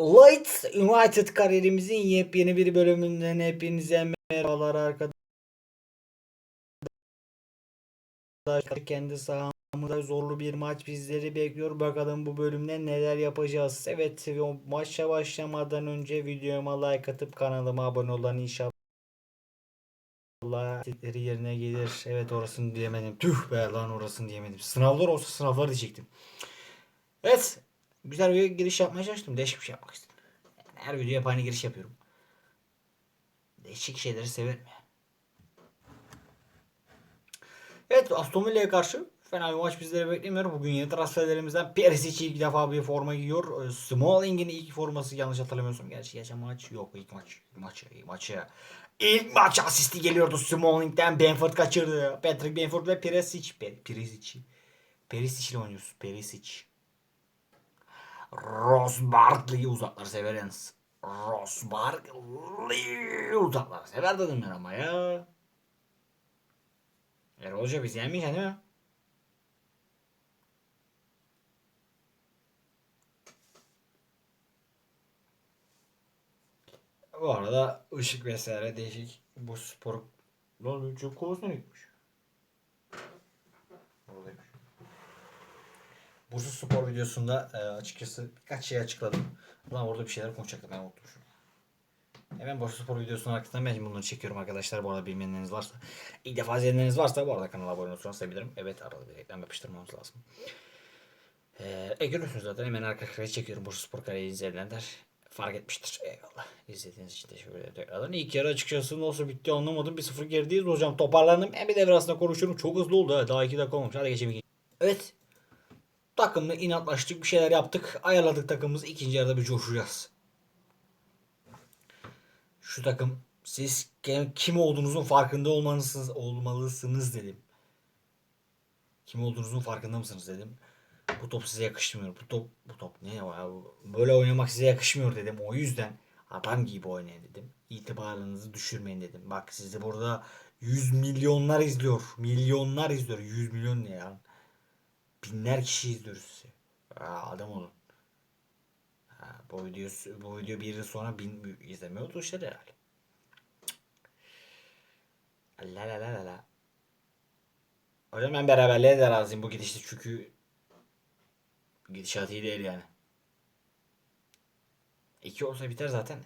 Leeds United kariyerimizin yepyeni bir bölümünden hepinize merhabalar arkadaşlar. Kendi sahamızda zorlu bir maç bizleri bekliyor. Bakalım bu bölümde neler yapacağız. Evet maça başlamadan önce videoma like atıp kanalıma abone olan inşallah istekleri yerine gelir. Evet orasını diyemedim. Tüh be lan orasını diyemedim. Sınavlar olsa sınavlar diyecektim. Evet. Güzel bir giriş yapmaya çalıştım. Değişik bir şey yapmak istedim. Yani her videoya aynı giriş yapıyorum. Değişik şeyleri severim. Evet Aston Villa'ya karşı fena bir maç bizleri beklemiyor. Bugün yeni transferlerimizden Perisic ilk defa bir forma giyiyor. Ee, Smalling'in ilk forması yanlış hatırlamıyorsam. Gerçi geçen maç yok ilk maç. İlk maçı, ilk maçı. İlk maç asisti geliyordu Smalling'den. Benford kaçırdı. Patrick Benford ve Perisic. Per Perisic. Perisic ile oynuyorsun. Perisic. Ross Barkley'i uzaklar severens. Ross Barkley uzaklar sever dedim ben ama ya. Erol Hoca biz yenmeyeceksin değil mi? Bu arada ışık vesaire değişik. Bu spor... Lan çok kovasına gitmiş. Oradaymış. Bursa Spor videosunda e, açıkçası birkaç şey açıkladım. Ulan orada bir şeyler konuşacaktım ben unutmuşum. Hemen Bursa Spor videosunun arkasından ben bunları çekiyorum arkadaşlar. Bu arada bilmeyenleriniz varsa. ilk defa izleyenleriniz varsa bu arada kanala abone olursanız sevinirim. Evet arada bir reklam yapıştırmamız lazım. Ee, e, görüyorsunuz zaten hemen arka kare çekiyorum Bursa Spor kariyerini izleyenler fark etmiştir. Eyvallah. İzlediğiniz için teşekkür ederim tekrardan. İlk yarı açıkçası nasıl bitti anlamadım. 1-0 gerideyiz hocam. Toparlandım. Ben bir devre arasında konuşuyorum. Çok hızlı oldu. ha. Daha 2 dakika olmamış. Hadi geçelim. Evet. Takımla inatlaştık. Bir şeyler yaptık. Ayarladık takımımızı. İkinci yarıda bir coşacağız. Şu takım siz kim- olduğunuzun farkında olmalısınız, olmalısınız dedim. Kim olduğunuzun farkında mısınız dedim. Bu top size yakışmıyor. Bu top bu top ne ya? Böyle oynamak size yakışmıyor dedim. O yüzden adam gibi oynayın dedim. İtibarınızı düşürmeyin dedim. Bak sizi burada 100 milyonlar izliyor. Milyonlar izliyor. 100 milyon ne ya? Binler kişi izliyor sizi. Aa, adam olun. Ha, bu video bu video bir yıl sonra bin izleme oldu işte herhalde. La la la la la. Hocam ben beraberliğe de razıyım bu gidişte çünkü gidişat iyi değil yani. İki olsa biter zaten.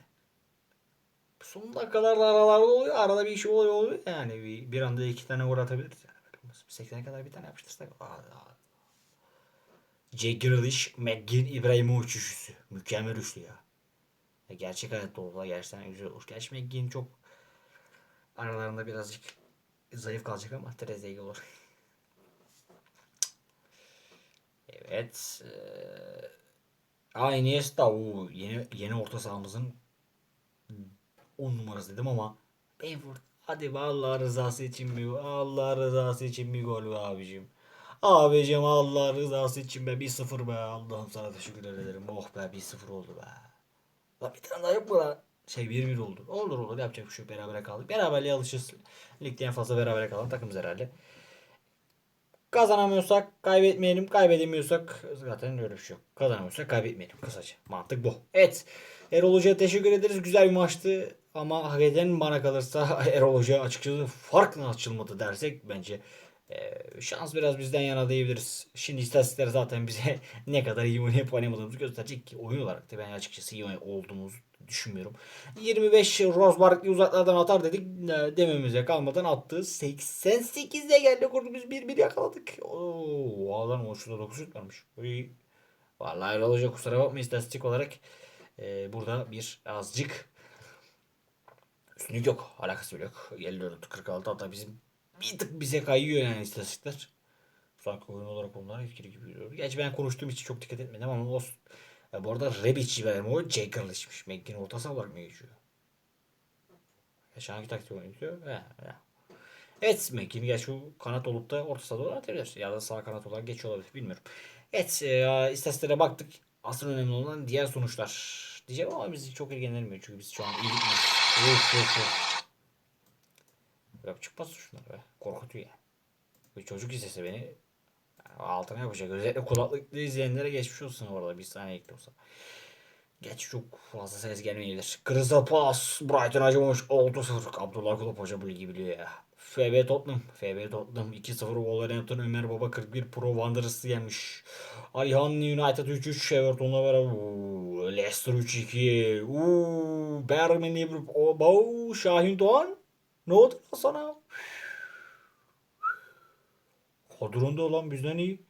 Son dakikalarda aralarda oluyor. Arada bir iş oluyor oluyor. Yani bir, bir anda iki tane gol atabiliriz. Yani. 80'e kadar bir tane yapıştırsak. Aa, aa. Jack Grealish, McGinn, İbrahimovic üçlüsü. Mükemmel üçlü ya. ya gerçek hayatta olsa gerçekten güzel olur. Gerçi McGinn çok aralarında birazcık zayıf kalacak ama Trezeguet olur. evet. Eee Aa Iniesta o yeni yeni orta sahamızın 10 numarası dedim ama Benford hadi be Allah rızası için bir Allah rızası için bir gol be abicim. Abicim Allah rızası için be 1-0 be Allah'ım sana teşekkür ederim. Oh be 1-0 oldu be. La bir tane daha yok mu lan? Şey 1-1 oldu. Olur olur yapacak bir şey. Berabere kaldık. Beraberliğe alışırız. Ligde en fazla berabere kalan takımız herhalde. Kazanamıyorsak kaybetmeyelim. Kaybedemiyorsak zaten öyle bir şey yok. Kazanamıyorsak kaybetmeyelim. Kısaca. Mantık bu. Evet. Erol Hoca'ya teşekkür ederiz. Güzel bir maçtı. Ama hak eden bana kalırsa Erol Hoca açıkçası farklı açılmadı dersek bence e, şans biraz bizden yana diyebiliriz. Şimdi istatistikler zaten bize ne kadar iyi oynayıp oynamadığımızı gösterecek ki oyun olarak da ben açıkçası iyi olduğumuzu düşünmüyorum. 25 Rosberg uzaklardan atar dedik. E, Dememize kalmadan attı. 88'de geldi kurdu biz 1-1 yakaladık. Oo, adam o şurada 9 şut varmış. Uy. Vallahi Erol Hoca kusura bakma istatistik olarak e, burada bir azıcık üstünlük yok. Alakası bile yok. 54 46 hatta bizim bir tık bize kayıyor yani istatistikler. Sanki oyun olarak onlar etkili gibi geliyor. Gerçi ben konuştuğum için çok dikkat etmedim ama o ya bu arada Rebic verim o Jay Grealish'miş. McGinn orta saha mı geçiyor? Ya hangi taktik oynuyor? He, he. Evet McGinn gerçi kanat olup da orta sahada oynatabilir. Ya da sağ kanat olarak geçiyor olabilir bilmiyorum. Evet e, istatistiklere baktık. Asıl önemli olan diğer sonuçlar. Diyeceğim ama bizi çok ilgilendirmiyor çünkü biz şu an iyi gitmiyoruz. Yok çıkmaz şunlar be. Korkutuyor ya. Bir çocuk izlese beni altına yapacak. Özellikle kulaklıklı izleyenlere geçmiş olsun orada bir saniye ekli olsa. Geç çok fazla ses gelmeyebilir. Crystal Palace Brighton acımamış 6-0. Abdullah Kulüp Hoca bu ligi biliyor ya. FB Tottenham. FB Tottenham 2-0 Wolverhampton Ömer Baba 41 Pro Wanderers'ı yenmiş. Alihan United 3-3 Everton'la beraber. Oo, Leicester 3-2. Oo, Berman Liverpool. Oo, Şahin Doğan. Ne oldu lan sana? Kadronda olan bizden iyi.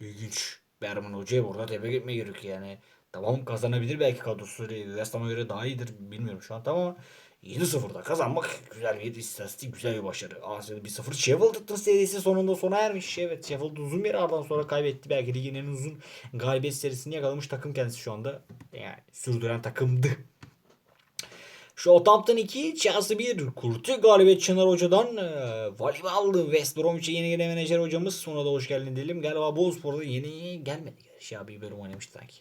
İlginç. Berman Hoca'ya burada tebrik etmeye gerekiyor yani. Tamam kazanabilir belki kadrosu West Ham'a göre daha iyidir bilmiyorum şu an tamam 7-0'da kazanmak güzel bir istatistik güzel bir başarı. Asya'da 1-0 Sheffield'ın serisi sonunda sona ermiş. Evet Sheffield uzun bir aradan sonra kaybetti. Belki ligin en uzun galibiyet serisini yakalamış takım kendisi şu anda. Yani sürdüren takımdı. Southampton 2, Chelsea 1. Kurtu galibiyet Çınar Hoca'dan e, Vali aldı. West Bromwich'e yeni gelen menajer hocamız. Sonra da hoş geldin diyelim. Galiba Bozspor'da yeni gelmedi. Gerçi ya bir bölüm oynamıştı sanki.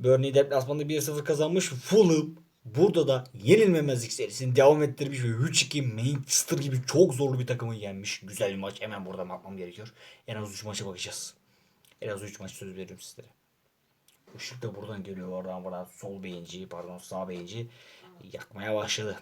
Burnley deplasmanda 1-0 kazanmış. Fulham burada da yenilmemezlik serisini devam ettirmiş ve 3-2 Manchester gibi çok zorlu bir takımı yenmiş. Güzel bir maç. Hemen burada bakmam gerekiyor. En az 3 maça bakacağız. En az 3 maç söz veriyorum sizlere. Işık da buradan geliyor oradan buradan sol beyinciyi pardon sağ beyinciyi yakmaya başladı.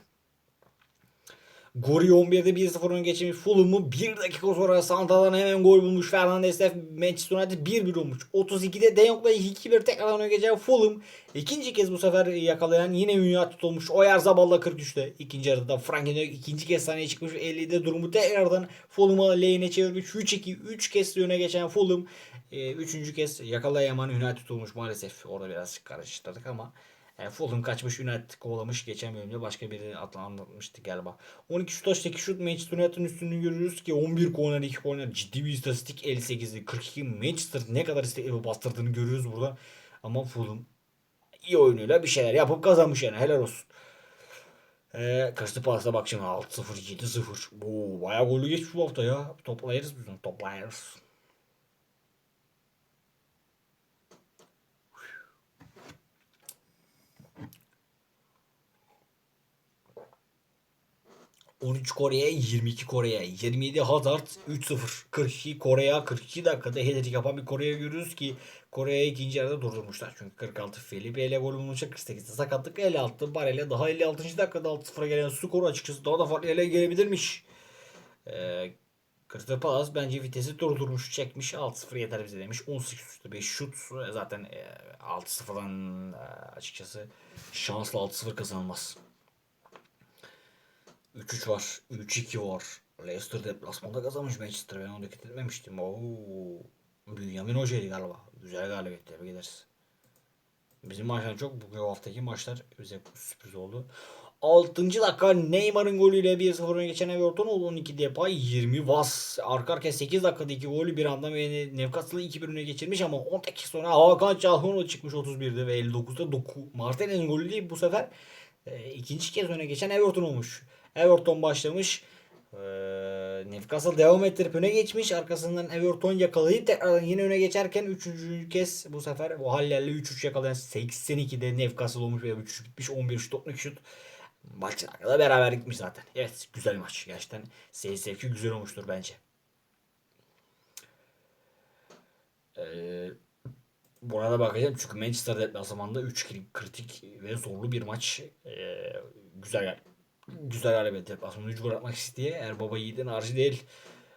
Gori 11'de 1-0 ön geçirmiş Fulham'ı 1 dakika sonra Santa'dan hemen gol bulmuş. Fernandes'le Manchester United 1-1 olmuş. 32'de De Jong'la 2-1 tekrardan öne geçen Fulham ikinci kez bu sefer yakalayan yine United olmuş. Oyarzabal 43'te. ikinci yarıda Frankie de Jong ikinci kez sahneye çıkmış. 50'de durumu tekrardan Fulham'a lehine çevirmiş. 3-2 3 kez öne geçen Fulham e, üçüncü kez yakalayamayan United olmuş maalesef. Orada biraz karıştırdık ama yani Fulham kaçmış United kovalamış. Geçen bölümde başka biri anlatmıştı galiba. 12 şut açtaki şut Manchester United'ın üstünlüğünü görüyoruz ki 11 corner 2 corner ciddi bir istatistik 58'li 42 Manchester ne kadar istekli bastırdığını görüyoruz burada. Ama Fulham iyi oyunuyla bir şeyler yapıp kazanmış yani helal olsun. Ee, Crystal Palace'a bak şimdi 6-0 7-0. Bu bayağı golü geçmiş bu hafta ya. Toplayırız biz onu toplayırız. ...13 Kore'ye 22 Kore'ye 27 Hazard 3-0 42 Kore'ye 42 dakikada header yapan bir Kore'ye görüyoruz ki Kore'ye ikinci yarıda durdurmuşlar. Çünkü 46 Felipe ile gol bulmuşlar 48'de sakatlık 56 Barele daha 56. dakikada 6-0'a gelen skor açıkçası daha da farklı ele gelebilirmiş. Ee, Crystal Palace bence vitesi durdurmuş çekmiş 6-0 yeter bize demiş 18 üstü 5 şut zaten e, 6-0'dan e, açıkçası şanslı 6-0 kazanılmaz. 3-3 var. 3-2 var. Leicester deplasmanda kazanmış Manchester. Ben onu dikkat etmemiştim. Oo. Bünyamin Hoca'ydı galiba. Güzel galibiyet. Tebrik ederiz. Bizim maçlar çok. Bu haftaki maçlar bize sürpriz oldu. 6. dakika Neymar'ın golüyle 1-0 öne geçen Everton 12 Depay 20 Vas arka arkaya 8 dakikada 2 golü bir anda Newcastle'ı 2-1 öne geçirmiş ama 10 dakika sonra Hakan Çalhanoğlu çıkmış 31'de ve 59'da Doku Martinez'in golü değil bu sefer e, ikinci kez öne geçen Everton olmuş. Everton başlamış. Ee, Newcastle devam ettirip öne geçmiş. Arkasından Everton yakalayıp tekrardan yine öne geçerken 3. kez bu sefer bu hallerle 3-3 yakalayan 82'de Newcastle olmuş ve 3 bitmiş. 11 şut 12 şut. Maçın arkada beraber gitmiş zaten. Evet güzel maç. Gerçekten seyir zevki güzel olmuştur bence. Ee, Burada bakacağım çünkü Manchester deplasmanında 3 kritik ve zorlu bir maç. Ee, güzel güzel galibiyet deplasmanı 3 gol atmak isteye eğer baba yiğidin harcı değil.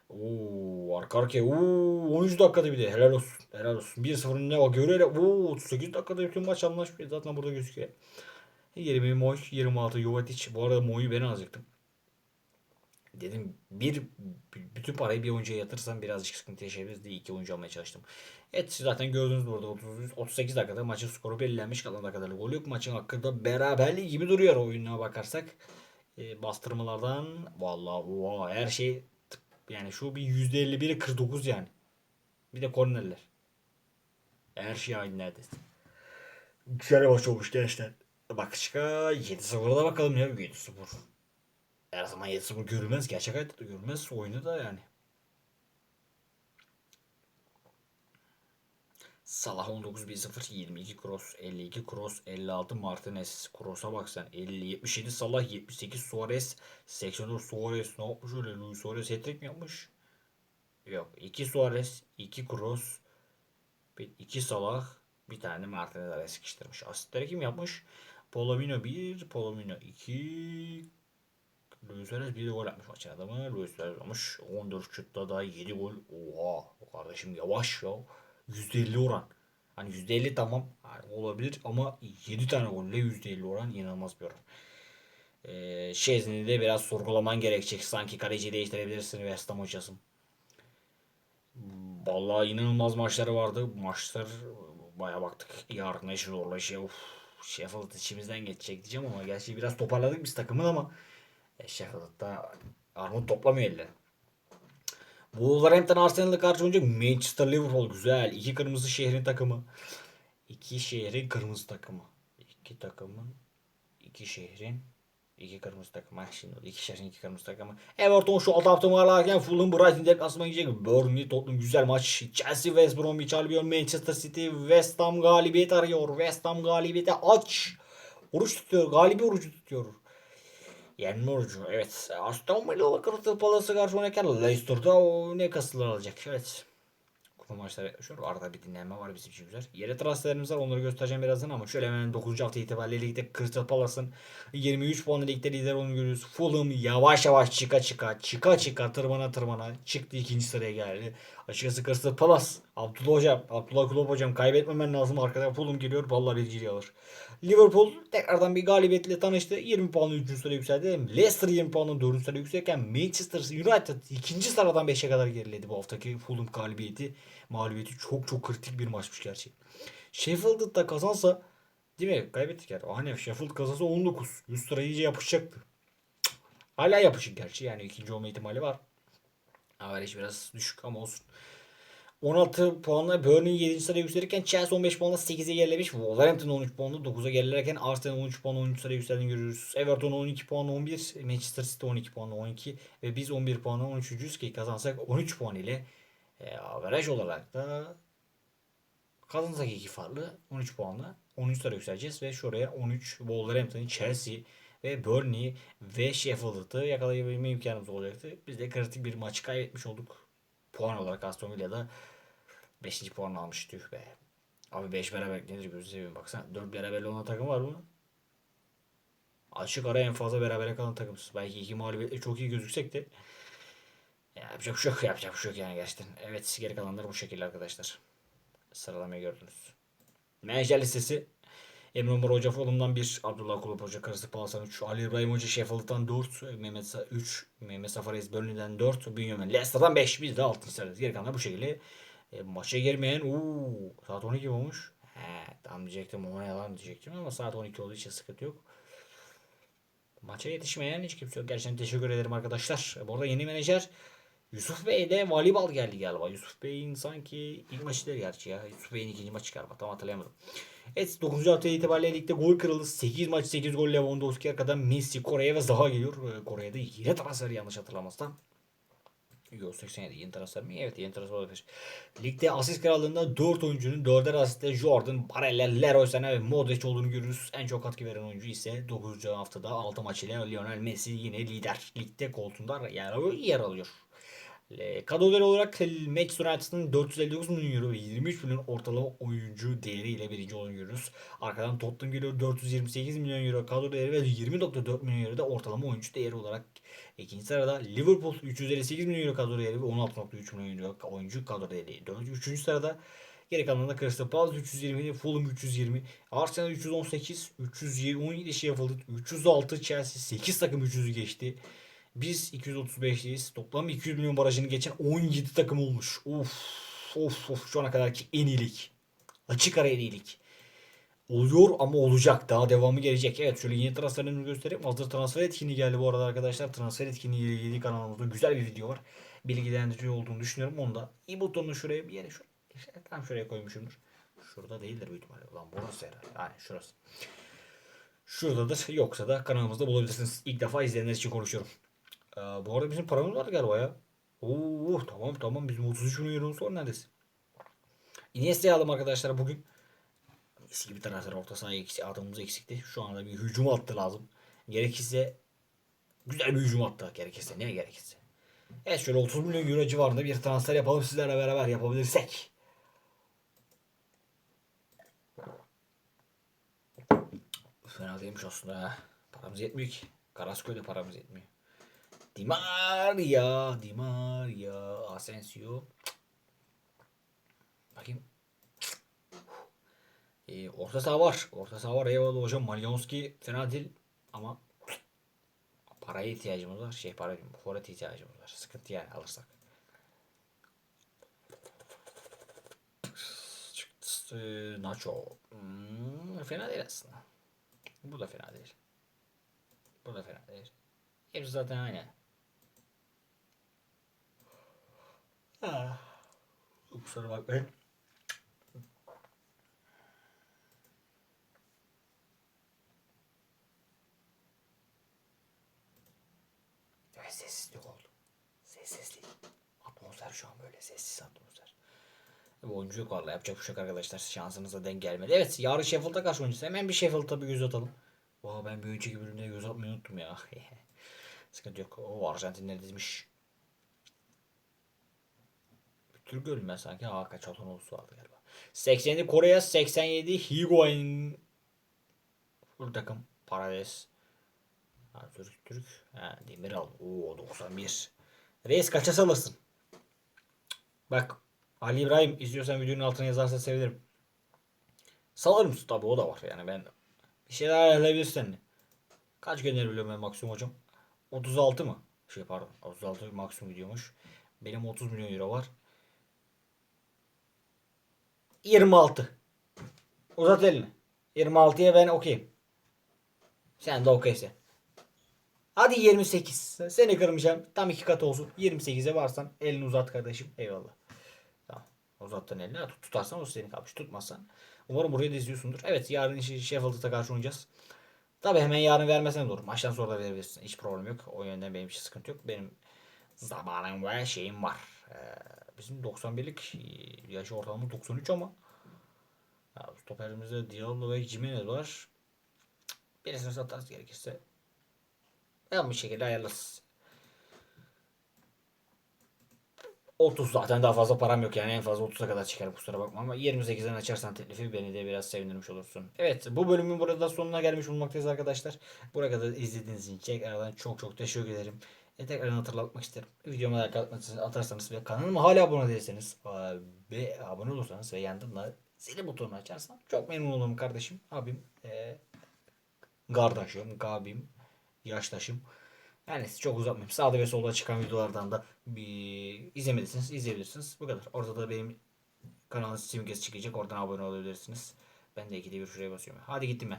Oo arka arkaya oo 13 dakikada bir de helal olsun. Helal olsun. 1-0'ın ne o göre oo 38 dakikada bütün maç anlaşmıyor. Zaten burada gözüküyor. 20 Moy 26 Jovetic. Bu arada Moy'u ben alacaktım. Dedim bir bütün parayı bir oyuncuya yatırsam birazcık sıkıntı yaşayabiliriz diye iki oyuncu almaya çalıştım. Evet zaten gördünüz burada 30, 38 dakikada maçın skoru belirlenmiş kalan dakikalarla gol yok. Maçın hakkında beraberliği gibi duruyor oyununa bakarsak. E, bastırmalardan vallahi wow, her şey yani şu bir %51'e 49 yani. Bir de kornerler. Her şey aynı neredeyse. Güzel maç olmuş gençler. Bak çıka 7-0'a da bakalım ya 7-0. Her zaman 7-0 görülmez. Gerçek hayatta da görülmez. Oyunu da yani. Salah 19 1-0 22 cross 52 cross 56 Martinez cross'a bak sen 50 77 Salah 78 Suarez 84 Suarez ne yapmış öyle Luis Suarez hat-trick mi yapmış? Yok 2 Suarez 2 cross 2 Salah Bir tane Martinez araya sıkıştırmış. Asistleri kim yapmış? Polomino 1, Polomino 2, Luis Suarez bir gol atmış maçın adamı. Luis Suarez olmuş. 14 şutta da 7 gol. Oha. O kardeşim yavaş ya. %50 oran. Hani %50 tamam olabilir ama 7 tane golle %50 oran inanılmaz bir oran. Ee, Şezni de biraz sorgulaman gerekecek. Sanki kaleci değiştirebilirsin West Ham hocasın. Vallahi inanılmaz maçları vardı. Maçlar baya baktık. Yarın eşi zorlaşıyor. Uf, Sheffield içimizden geçecek diyeceğim ama gerçi biraz toparladık biz takımın ama e, Sheffield'da armut toplamıyor elle. Wolverhampton Arsenal'la karşı oynayacak Manchester Liverpool güzel. İki kırmızı şehrin takımı. İki şehrin kırmızı takımı. İki takımın iki şehrin iki kırmızı takımı. Ha, Şimdi oldu. iki şehrin iki kırmızı takımı. Everton şu alt hafta varlarken Fulham Brighton deplasmana gidecek. Burnley Tottenham güzel maç. Chelsea West Bromwich Albion Manchester City West Ham galibiyet arıyor. West Ham galibiyete aç. Oruç tutuyor. Galibi orucu tutuyor. Yenme orucu. Evet. Aston Villa Crystal Palace'a karşı oynarken Leicester'da o Newcastle'ı alacak. Evet. Kupa maçları şu arada bir dinlenme var bizim için güzel. Yere transferlerimiz var onları göstereceğim birazdan ama şöyle hemen 9. hafta itibariyle ligde Crystal Palace'ın 23 puanlı ligde lider olduğunu görüyoruz. Fulham yavaş yavaş çıka çıka çıka çıka tırmana tırmana çıktı ikinci sıraya geldi. Açıkçası Crystal Palace Abdullah hocam Abdullah Kulüp hocam kaybetmemen lazım arkada Fulham geliyor vallahi birinciliği alır. Liverpool tekrardan bir galibiyetle tanıştı. 20 puanla 3. sıraya yükseldi. Leicester 20 puanla 4. sıraya yükselirken Manchester United 2. sıradan 5'e kadar geriledi bu haftaki Fulham galibiyeti. Mağlubiyeti çok çok kritik bir maçmış gerçi. Sheffield'da da kazansa değil mi? Kaybettik yani. Hani Sheffield kazansa 19. 100 sıraya iyice yapışacaktı. Hala yapışık gerçi yani ikinci olma ihtimali var. Average biraz düşük ama olsun. 16 puanla Burnley 7. sıraya yükselirken Chelsea 15 puanla 8'e gerilemiş. Wolverhampton 13 puanla 9'a gerilerken Arsenal 13 puanla 13 sıraya yükseldiğini görüyoruz. Everton 12 puanla 11, Manchester City 12 puanla 12 ve biz 11 puanla 13'ücüyüz ki kazansak 13 puan ile e, averaj olarak da kazansak iki farklı 13 puanla 13 sıraya yükseleceğiz ve şuraya 13 Wolverhampton, Chelsea ve Burnley ve Sheffield'ı yakalayabilme imkanımız olacaktı. Biz de kritik bir maçı kaybetmiş olduk. Puan olarak Aston Villa'da 5. puan almış tüh be. Abi 5 beraber nedir gözü seveyim baksana. 4 beraberli olan takım var mı? Açık ara en fazla berabere kalan takımız. Belki iki mağlubiyetle çok iyi gözüksek de ya yapacak bir şey yok. Yapacak bir şey yok yani gerçekten. Evet geri kalanlar bu şekilde arkadaşlar. Sıralamayı gördünüz. Menajer listesi Emre Umar Hoca Fulham'dan 1, Abdullah Kulüp Hoca Karısı Palas'tan 3, Ali İbrahim Hoca Sheffield'dan 4, Mehmet Sa- 3, Mehmet Safareis Burnley'den 4, Bünyamin Leicester'dan 5. Biz de 6. sıradayız. Geri kalanlar bu şekilde. E, maça girmeyen uuu saat 12 olmuş. He tam diyecektim ona yalan diyecektim ama saat 12 olduğu için sıkıntı yok. Maça yetişmeyen hiç kimse yok. Gerçekten teşekkür ederim arkadaşlar. Bu arada yeni menajer Yusuf Bey de volleyball geldi galiba. Yusuf Bey'in sanki ilk maçı değil gerçi ya. Yusuf Bey'in ikinci maçı galiba. Tam hatırlayamadım. Evet 9. hafta itibariyle ligde gol kralı 8 maç 8 gol Lewandowski arkadan Messi Kore'ye ve Zaha geliyor. Ee, Kore'de yine transferi yanlış hatırlamazsam. Yok 87 yeni transfer mi? Evet yeni transfer olabilir. Ligde asist krallığında 4 oyuncunun 4'er asiste Jordan, Barella, Leroy Sané ve Modric olduğunu görürüz. En çok katkı veren oyuncu ise 9. haftada 6 maç ile Lionel Messi yine lider. Ligde koltuğunda yer alıyor. Yer alıyor. E, Kadroları olarak Manchester United'ın 459 milyon euro ve 23 milyon ortalama oyuncu değeriyle birinci olduğunu. Arkadan Tottenham geliyor 428 milyon euro kadro değeri ve 20.4 milyon euro da ortalama oyuncu değeri olarak ikinci sırada Liverpool 358 milyon euro kadro değeri ve 16.3 milyon euro oyuncu kadro değeri. Dördüncü, üçüncü sırada Geri kalanında Crystal Palace 320, Fulham 320, Arsenal 318, 317 Sheffield, 306 Chelsea 8 takım 300'ü geçti. Biz 235'liyiz. Toplam 200 milyon barajını geçen 17 takım olmuş. Of of of şu ana kadarki en iyilik. Açık ara en iyilik. Oluyor ama olacak. Daha devamı gelecek. Evet şöyle yeni transferlerimi göstereyim. Hazır transfer etkinliği geldi bu arada arkadaşlar. Transfer etkinliği ile ilgili kanalımızda güzel bir video var. Bilgilendirici olduğunu düşünüyorum. Onu da i butonunu şuraya bir yere şu işte tam şuraya koymuşumdur. Şurada değildir büyük ihtimalle. Ulan burası herhalde. Yani şurası. Şuradadır. Yoksa da kanalımızda bulabilirsiniz. İlk defa izleyenler için konuşuyorum. Ee, bu arada bizim paramız var galiba ya. Oo tamam tamam bizim 33 milyon euromuz var neredeyse. Iniesta'yı aldım arkadaşlar bugün. Eski bir transfer orta sahaya eksik, adamımız eksikti. Şu anda bir hücum attı lazım. Gerekirse güzel bir hücum attı gerekirse. Ne gerekirse. Evet şöyle 30 milyon euro civarında bir transfer yapalım sizlerle beraber yapabilirsek. Fena değilmiş aslında. Paramız yetmiyor ki. Karasköy'de paramız yetmiyor. Di Maria, Di Maria, Asensio. Bakayım. Ee, orta saha var. Orta saha var. Eyvallah hocam. Malionski fena değil ama paraya ihtiyacımız var. Şey para diyorum. Forvet ihtiyacımız var. Sıkıntı yani alırsak. Çıktı. Nacho. Hmm, fena değil aslında. Bu da fena değil. Bu da fena değil. Hepsi zaten aynı. Ah. Kusura bakmayın. Evet sessizlik oldu. Sessizlik. Atmosfer şu an böyle sessiz atmosfer. Bu oyuncu yok valla yapacak bir şey yok arkadaşlar. Şansınıza denk gelmedi. Evet yarın Sheffield'a karşı oynayacağız. Hemen bir Sheffield'a bir göz atalım. Vaa ben bir önceki bölümde göz atmayı unuttum ya. Sıkıntı yok. O Arjantinler dizmiş. Bir tür gördüm ben sanki. Altın olsa vardı galiba. 87 Kore'ye 87 Higuain. Full takım. Parades. Ha, Türk Türk. Ha, Demiral. Oo 91. Reis kaça salırsın? Bak Ali İbrahim izliyorsan videonun altına yazarsa sevinirim. Salar mısın? Tabii o da var yani ben bir şeyler ayarlayabilirsin seninle. Kaç gönderebiliyorum ben maksimum hocam? 36 mı? Şey pardon 36 maksimum gidiyormuş. Benim 30 milyon euro var. 26. Uzat elini. 26'ya ben okeyim. Sen de okeyse. Hadi 28. Seni kırmayacağım. Tam iki kat olsun. 28'e varsan elini uzat kardeşim. Eyvallah. Tamam. Uzattın elini. Tut, tutarsan o senin kalmış. Tutmazsan. Umarım burayı da izliyorsundur. Evet yarın Sheffield'a karşı oynayacağız. Tabi hemen yarın vermesen de olur. Maçtan sonra da verebilirsin. Hiç problem yok. O yönden benim için sıkıntı yok. Benim zamanım ve şeyim var. Ee, bizim 91'lik yaş ortalamamız 93 ama ya, stoperimizde Diallo ve Jimenez var. Birisini satarız gerekirse. En bir şekilde ayarlarız. 30 zaten daha fazla param yok yani en fazla 30'a kadar çıkar kusura bakma ama 28'den açarsan teklifi beni de biraz sevindirmiş olursun. Evet bu bölümün burada sonuna gelmiş bulunmaktayız arkadaşlar. Buraya kadar izlediğiniz için tekrardan çok çok teşekkür ederim. E, tekrardan hatırlatmak isterim. Videoma like atarsanız ve kanalıma hala abone değilseniz e, ve abone olursanız ve yanında zili butonunu açarsan çok memnun olurum kardeşim. Abim, e, kardeşim, abim, yaştaşım. Yani çok uzatmayayım. Sağda ve solda çıkan videolardan da bir izlemediyseniz izleyebilirsiniz. Bu kadar. Orada da benim kanalın simgesi çıkacak. Oradan abone olabilirsiniz. Ben de ikide bir şuraya basıyorum. Hadi gittim ben.